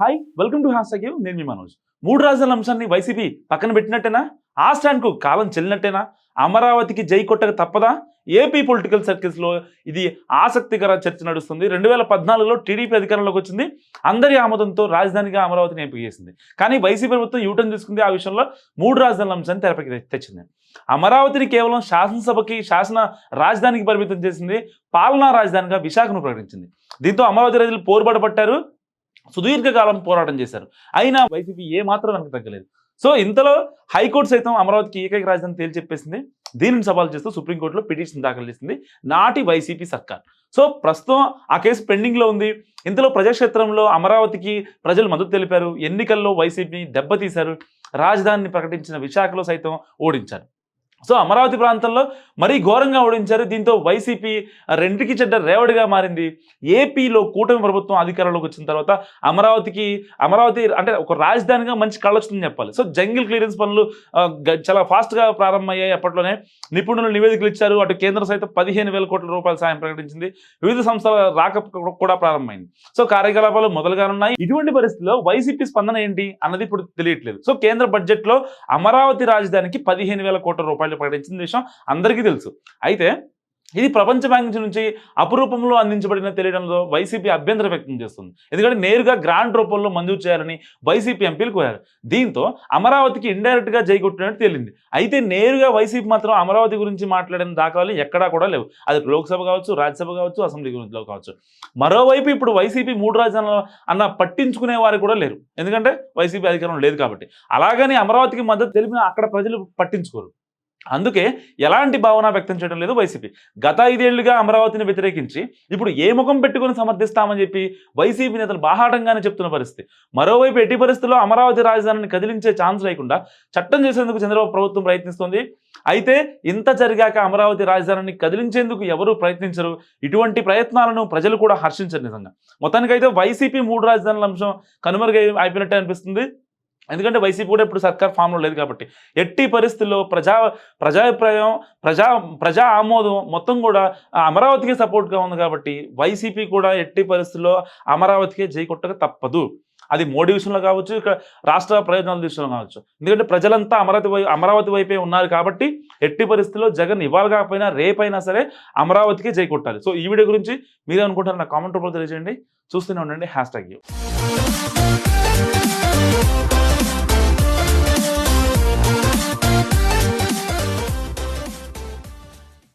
Hi welcome to hashtag నేను మీ మనోజ్. మూడు రాజధానుల అంశాన్ని వైసీపీ పక్కన పెట్టినట్టేనా? ఆ స్టాండ్కు కాలం చెల్లినట్టేనా? అమరావతికి జై కొట్టక తప్పదా? ఏపీ పొలిటికల్ సర్కిల్స్లో ఇది ఆసక్తికర చర్చ నడుస్తుంది. రెండు వేల పద్నాలుగులో టీడీపీ అధికారంలోకి వచ్చింది. అందరి ఆమోదంతో రాజధానిగా అమరావతిని ఎంపిక చేసింది. కానీ వైసీపీ ప్రభుత్వం యూటర్న్ తీసుకుంది. ఆ విషయంలో మూడు రాజధానుల అంశాన్ని తెరపకి తెచ్చింది. అమరావతిని కేవలం శాసనసభకి శాసన రాజధానికి పరిమితం చేసింది. పాలనా రాజధానిగా విశాఖను ప్రకటించింది. దీంతో అమరావతి రైతులు పోరుబాటు పట్టారు. సుదీర్ఘకాలం పోరాటం చేశారు. అయినా వైసీపీ ఏ మాత్రం వెనక తగ్గలేదు. సో ఇంతలో హైకోర్టు సైతం అమరావతికి ఏకైక రాజధాని తేల్చెప్పేసింది దీనిని సవాల్ చేస్తూ సుప్రీంకోర్టులో పిటిషన్ దాఖలు చేసింది నాటి వైసీపీ సర్కార్. సో ప్రస్తుతం ఆ కేసు పెండింగ్లో ఉంది. ఇంతలో ప్రజాక్షేత్రంలో అమరావతికి ప్రజలు మద్దతు తెలిపారు. ఎన్నికల్లో వైసీపీని దెబ్బతీశారు. రాజధానిని ప్రకటించిన విశాఖలో సైతం ఓడించారు. సో అమరావతి ప్రాంతంలో మరీ ఘోరంగా ఓడించారు. దీంతో వైసీపీ రెండుకి చెడ్డ రేవడిగా మారింది. ఏపీలో కూటమి ప్రభుత్వం అధికారంలోకి వచ్చిన తర్వాత అమరావతికి అమరావతి అంటే ఒక రాజధానిగా మంచి కళ్ళొస్తుందని చెప్పాలి. సో జంగిల్ క్లియరెన్స్ పనులు చాలా ఫాస్ట్గా ప్రారంభమయ్యాయి అప్పట్లోనే. నిపుణులు నివేదికలు ఇచ్చారు. అటు కేంద్రం సైతం పదిహేను వేల కోట్ల రూపాయల సాయం ప్రకటించింది. వివిధ సంస్థల రాక కూడా ప్రారంభమైంది. సో కార్యకలాపాలు మొదలుగానున్నాయి ఇటువంటి పరిస్థితిలో వైసీపీ స్పందన ఏంటి అన్నది ఇప్పుడు తెలియట్లేదు. సో కేంద్ర బడ్జెట్లో అమరావతి రాజధానికి పదిహేను వేల కోట్ల రూపాయలు ప్రకటించిన విషయం అందరికీ తెలుసు. అయితే ఇది ప్రపంచ బ్యాంక్ నుంచి అపురూపంలో అందించబడిన తెలియడంలో వైసీపీ అభ్యంతరం వ్యక్తం చేస్తుంది. ఎందుకంటే నేరుగా గ్రాంట్ రూపంలో మంజూరు చేయాలని వైసీపీ ఎంపీలు కోరారు. దీంతో అమరావతికి ఇండైరెక్ట్గా గా తేలింది. అయితే నేరుగా వైసీపీ మాత్రం అమరావతి గురించి మాట్లాడిన దాఖలాలు ఎక్కడా కూడా లేవు. అది లోక్సభ కావచ్చు రాజ్యసభ కావచ్చు అసెంబ్లీ గురించిలో కావచ్చు. మరోవైపు ఇప్పుడు వైసీపీ మూడు రాజధానులు అన్న పట్టించుకునే వారు కూడా లేరు. ఎందుకంటే వైసీపీ అధికారం లేదు కాబట్టి. అలాగని అమరావతికి మద్దతు తెలిపిన అక్కడ ప్రజలు పట్టించుకోరు. అందుకే ఎలాంటి భావన వ్యక్తం చేయడం లేదు వైసీపీ. గత ఐదేళ్ళుగా అమరావతిని వ్యతిరేకించి ఇప్పుడు ఏ ముఖం పెట్టుకుని సమర్థిస్తామని చెప్పి వైసీపీ నేతలు బాహాటంగానే చెప్తున్న పరిస్థితి. మరోవైపు ఎట్టి పరిస్థితుల్లో అమరావతి రాజధానిని కదిలించే ఛాన్స్ లేకుండా చట్టం చేసేందుకు చంద్రబాబు ప్రభుత్వం ప్రయత్నిస్తుంది. అయితే ఇంత జరిగాక అమరావతి రాజధానిని కదిలించేందుకు ఎవరూ ప్రయత్నించరు? ఇటువంటి ప్రయత్నాలను ప్రజలు కూడా హర్షించరు నిజంగా. మొత్తానికైతే వైసీపీ మూడు రాజధానుల అంశం కనుమరుగై అయిపోయినట్టే అనిపిస్తుంది. ఎందుకంటే వైసీపీ కూడా ఇప్పుడు సర్కార్ ఫామ్లో లేదు కాబట్టి. ఎట్టి పరిస్థితుల్లో ప్రజా ప్రజాభిప్రాయం ప్రజా ప్రజా ఆమోదం మొత్తం కూడా అమరావతికి సపోర్ట్గా ఉంది కాబట్టి వైసీపీ కూడా ఎట్టి పరిస్థితుల్లో అమరావతికే జై కొట్టక తప్పదు. అది మోడీ విషయంలో కావచ్చు ఇక్కడ రాష్ట్ర ప్రయోజనాల విషయంలో కావచ్చు. ఎందుకంటే ప్రజలంతా అమరావతి వై అమరావతి వైపే ఉన్నారు కాబట్టి ఎట్టి పరిస్థితుల్లో జగన్ ఇవాళ కాకపోయినా రేపైనా సరే అమరావతికి జై కొట్టాలి. సో ఈ వీడియో గురించి మీరు అనుకుంటారు నా కామెంట్ రూపంలో తెలియజేయండి. చూస్తూనే ఉండండి. Hash tag